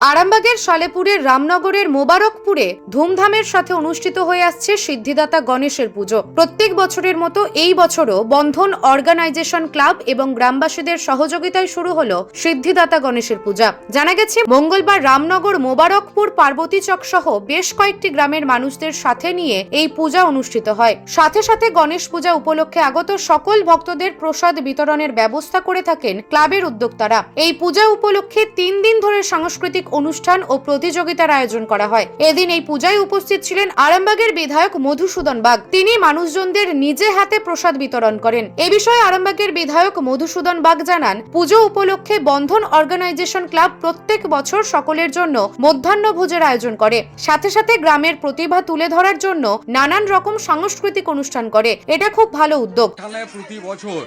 আর আরামবাগের সালেপুরের রামনগরের মোবারকপুরে ধুমধামের সাথে অনুষ্ঠিত হয়ে আসছে সিদ্ধিদাতা গণেশের পুজো। প্রত্যেক বছরের মতো এই বছরও বন্ধন অর্গানাইজেশন ক্লাব এবং গ্রামবাসীদের সহযোগিতায় শুরু হলো সিদ্ধিদাতা গণেশের পূজা। জানা গেছে, মঙ্গলবার রামনগর, মোবারকপুর, পার্বতী চক সহ বেশ কয়েকটি গ্রামের মানুষদের সাথে নিয়ে এই পূজা অনুষ্ঠিত হয়। সাথে সাথে গণেশ পূজা উপলক্ষে আগত সকল ভক্তদের প্রসাদ বিতরণের ব্যবস্থা করে থাকেন ক্লাবের উদ্যোক্তারা। এই পূজা উপলক্ষে তিন দিন ধরে সাংস্কৃতিক অনুষ্ঠান ও প্রতিযোগিতার আয়োজন করা হয়। এদিন এই পূজায় উপস্থিত ছিলেন আরামবাগের বিধায়ক মধুসূদন বাগ। তিনি মানুষজনদের নিজে হাতে প্রসাদ বিতরণ করেন। এ বিষয়ে আরামবাগের বিধায়ক মধুসূদন বাগ জানান, পুজো উপলক্ষে বন্ধন অর্গানাইজেশন ক্লাব প্রত্যেক বছর সকলের জন্য মধ্যাহ্ন ভোজের আয়োজন করে। সাথে সাথে গ্রামের প্রতিভা তুলে ধরার জন্য নানান রকম সাংস্কৃতিক অনুষ্ঠান করে। এটা খুব ভালো উদ্যোগ। প্রতি বছর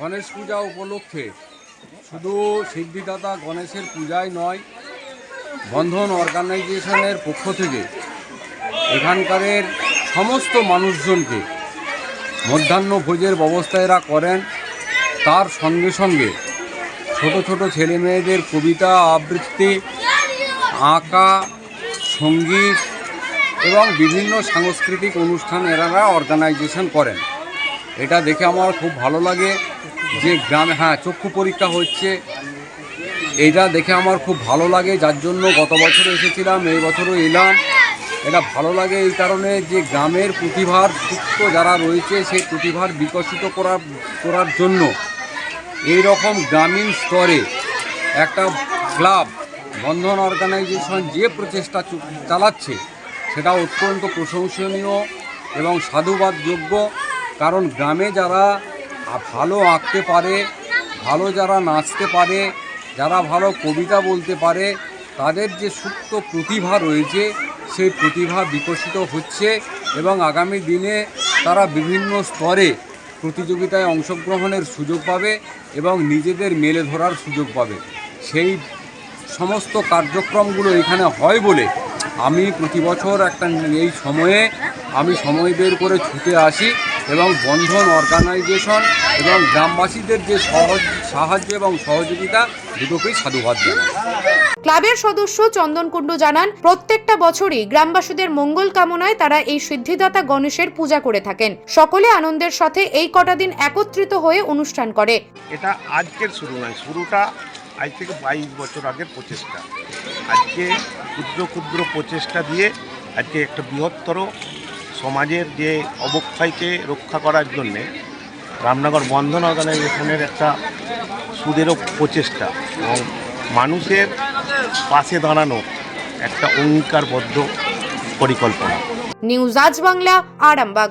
গণেশ পূজা উপলক্ষে শুধু সিদ্ধিদাতা গণেশের পূজাই নয় বন্ধন অর্গানাইজেশনের পক্ষ থেকে এখানকারের সমস্ত মানুষজনকে মধ্যাহ্ন ভোজের ব্যবস্থা এরা করেন। তার সঙ্গে সঙ্গে ছোট ছোট ছেলে মেয়েদের কবিতা, আবৃত্তি, আঁকা, সংগীত এবং বিভিন্ন সাংস্কৃতিক অনুষ্ঠান এনারা অর্গানাইজেশন করেন। এটা দেখে আমার খুব ভালো লাগে যে গ্রামে হ্যাঁ চক্ষু পরীক্ষা হচ্ছে। এটা দেখে আমার খুব ভালো লাগে, যার জন্য গত বছর এসেছিলাম, এই বছরও এলাম। এটা ভালো লাগে এই কারণে যে গ্রামের প্রতিভার সুপ্ত যারা রয়েছে, সেই প্রতিভার বিকশিত করার করার জন্য এই রকম গ্রামীণ স্তরে একটা ক্লাব, বন্ধন অর্গানাইজেশন যে প্রচেষ্টা চালাচ্ছে, সেটা অত্যন্ত প্রশংসনীয় এবং সাধুবাদযোগ্য। কারণ গ্রামে যারা ভালো আঁকতে পারে, ভালো যারা নাচতে পারে যারা ভালো কবিতা বলতে পারে, তাদের যে সুপ্ত প্রতিভা রয়েছে, সেই প্রতিভা বিকশিত হচ্ছে এবং আগামী দিনে তারা বিভিন্ন স্তরে প্রতিযোগিতায় অংশগ্রহণের সুযোগ পাবে এবং নিজেদের মেলে ধরার সুযোগ পাবে। সেই সমস্ত কার্যক্রমগুলো এখানে হয় বলে আমি প্রতি বছর একটা এই সময়ে আমি সময় বের করে ছুটে আসি এবং বন্ধন অর্গানাইজেশন এবং গ্রামবাসীদের যে সহজ সাহায্য এবং সহযোগিতা দুটোকেই সাধুবাদ জানাই। ক্লাবের সদস্য চন্দন কুণ্ডু জানান প্রত্যেকটা বছরই গ্রামবাসীদের মঙ্গল কামনায় তারা এই সিদ্ধিদাতা গণেশের পূজা করে থাকেন। সকলে আনন্দের সাথে এই কটা দিন একত্রিত হয়ে অনুষ্ঠান করে। এটা আজকের শুরু নয় শুরুটা আজ থেকে বাইশ বছর আগের প্রচেষ্টা। আজকে ক্ষুদ্র ক্ষুদ্র প্রচেষ্টা দিয়ে আজকে একটা বৃহত্তর সমাজের যে অবক্ষয়কে রক্ষা করার জন্যে রামনগর বন্ধন অর্গানাইজেশনের একটা সুদেরও প্রচেষ্টা। এবং মানুষের পাশে দাঁড়ানো একটা অঙ্গীকারবদ্ধ পরিকল্পনা। নিউজ আজ বাংলা, আরামবাগ।